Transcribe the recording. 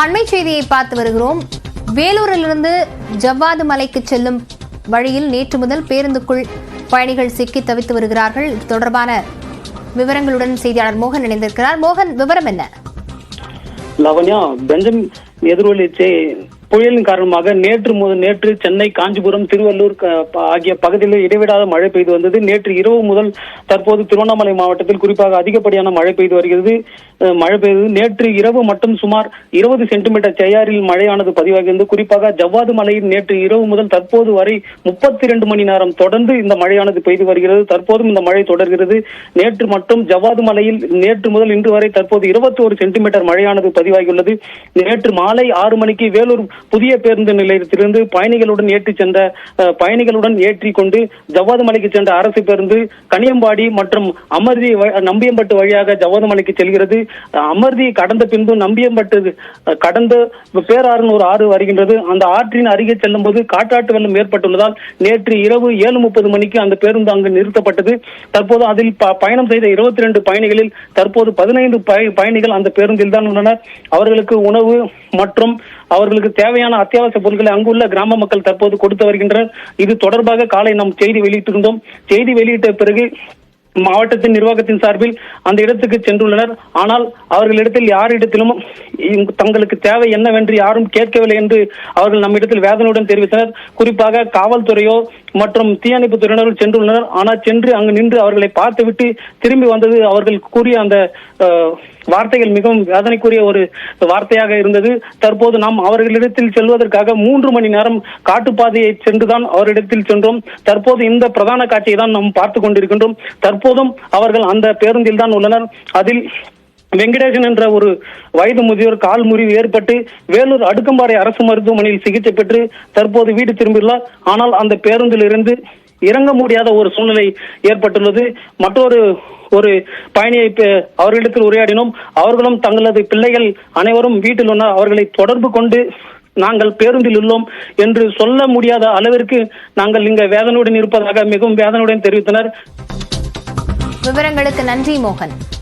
அண்மை செய்தியை பார்த்து வருகிறோம். வேலூரிலிருந்து ஜவ்வாது மலைக்கு செல்லும் வழியில் நேற்று முதல் பேருந்துக்குள் பயணிகள் சிக்கி தவித்து வருகிறார்கள். இது தொடர்பான விவரங்களுடன் செய்தியாளர் மோகன் இணைந்திருக்கிறார். மோகன் விவரம் என்ன? லவண்யா பெஞ்சமின் எதிரொலி புயலின் காரணமாக நேற்று முதல் நேற்று சென்னை காஞ்சிபுரம் திருவள்ளூர் ஆகிய பகுதிகளில் இடைவிடாத மழை பெய்து வந்தது. நேற்று இரவு முதல் தற்போது திருவண்ணாமலை மாவட்டத்தில் குறிப்பாக அதிகப்படியான மழை பெய்து வருகிறது. மழை பெய்தது நேற்று இரவு மட்டும் சுமார் இருபது சென்டிமீட்டர் செய்யாறில் மழையானது பதிவாகியிருந்தது குறிப்பாக ஜவ்வாது மலையில் நேற்று இரவு முதல் தற்போது வரை முப்பத்தி இரண்டு மணி நேரம் தொடர்ந்து இந்த மழையானது பெய்து வருகிறது. தற்போதும் இந்த மழை தொடர்கிறது. நேற்று மட்டும் ஜவ்வாது மலையில் நேற்று முதல் இன்று வரை தற்போது இருபத்தி ஒரு சென்டிமீட்டர் மழையானது பதிவாகியுள்ளது. நேற்று மாலை ஆறு மணிக்கு வேலூர் புதிய பேருந்து நிலையத்திலிருந்து பயணிகளுடன் ஏற்றி சென்ற பயணிகளுடன் ஏற்றி கொண்டு ஜவ்வாது மலைக்கு சென்ற அரசு பேருந்து கனியம்பாடி மற்றும் அமர்தி நம்பியம்பட்டு வழியாக ஜவ்வாது மலைக்கு செல்கிறது. அமர்தி கடந்த பின்பு நம்பியம்பட்டு கடந்த பேராறுன்னு ஒரு ஆறு வருகின்றது. அந்த ஆற்றின் அருகே செல்லும் போது காட்டாற்று வெள்ளம் ஏற்பட்டுள்ளதால் நேற்று இரவு ஏழு முப்பது மணிக்கு அந்த பேருந்து அங்கு நிறுத்தப்பட்டது. தற்போது அதில் ப- பயணம் செய்த இருபத்தி ரெண்டு பயணிகளில் தற்போது பதினைந்து பயணிகள் அந்த பேருந்தில் தான் உள்ளனர். அவர்களுக்கு உணவு மற்றும் அவர்களுக்கு தேவை தேவையான அத்தியாவசிய பொருட்களை அங்குள்ள கிராம மக்கள் தற்போது கொடுத்து வருகின்றனர். இது தொடர்பாக காலை நாம் செய்தி வெளியிட்டிருந்தோம். செய்தி வெளியிட்ட பிறகு மாவட்டத்தின் நிர்வாகத்தின் சார்பில் அந்த இடத்துக்கு சென்றுள்ளனர். ஆனால் அவர்களிடத்தில் யாரிடத்திலும் தங்களுக்கு தேவை என்னவென்று யாரும் கேட்கவில்லை என்று அவர்கள் நம்மிடத்தில் வேதனையுடன் தெரிவித்தனர். குறிப்பாக காவல்துறையோ மற்றும் தீயணைப்பு துறையினரும் சென்றுள்ளனர். ஆனால் சென்று அங்கு நின்று அவர்களை பார்த்துவிட்டு திரும்பி வந்தது அவர்கள் கூறிய அந்த வார்த்தைகள் மிகவும் வேதனைக்குரிய ஒரு வார்த்தையாக இருந்தது. தற்போது நாம் அவர்களிடத்தில் செல்வதற்காக மூன்று மணி நேரம் காட்டுப்பாதையை சென்றுதான் அவரிடத்தில் சென்றோம். தற்போது இந்த பிரதான காட்சியை தான் நாம் பார்த்து கொண்டிருக்கின்றோம். தற்போதும் அவர்கள் அந்த பேருந்தில் தான் உள்ளனர். அதில் வெங்கடேசன் என்ற ஒரு வயது முதியோர் கால் முறிவு ஏற்பட்டு வேலூர் அடுக்கம்பாறை அரசு மருத்துவமனையில் சிகிச்சை பெற்று தற்போது வீடு திரும்பியுள்ளார். ஆனால் அந்த பேருந்தில் இருந்து இறங்க முடியாத ஒரு சூழ்நிலை ஏற்பட்டுள்ளது. மற்றொரு ஒரு பயணியை பே- அவர்களிடத்தில் உரையாடினோம். அவர்களும் தங்களது பிள்ளைகள் அனைவரும் வீட்டில் உள்ள அவர்களை தொடர்பு கொண்டு நாங்கள் பேருந்தில் உள்ளோம் என்று சொல்ல முடியாத அளவிற்கு நாங்கள் இங்க வேதனையுடன் இருப்பதாக மிகவும் வேதனையுடன் தெரிவித்தனர். விவரங்களுக்கு நன்றி மோகன்.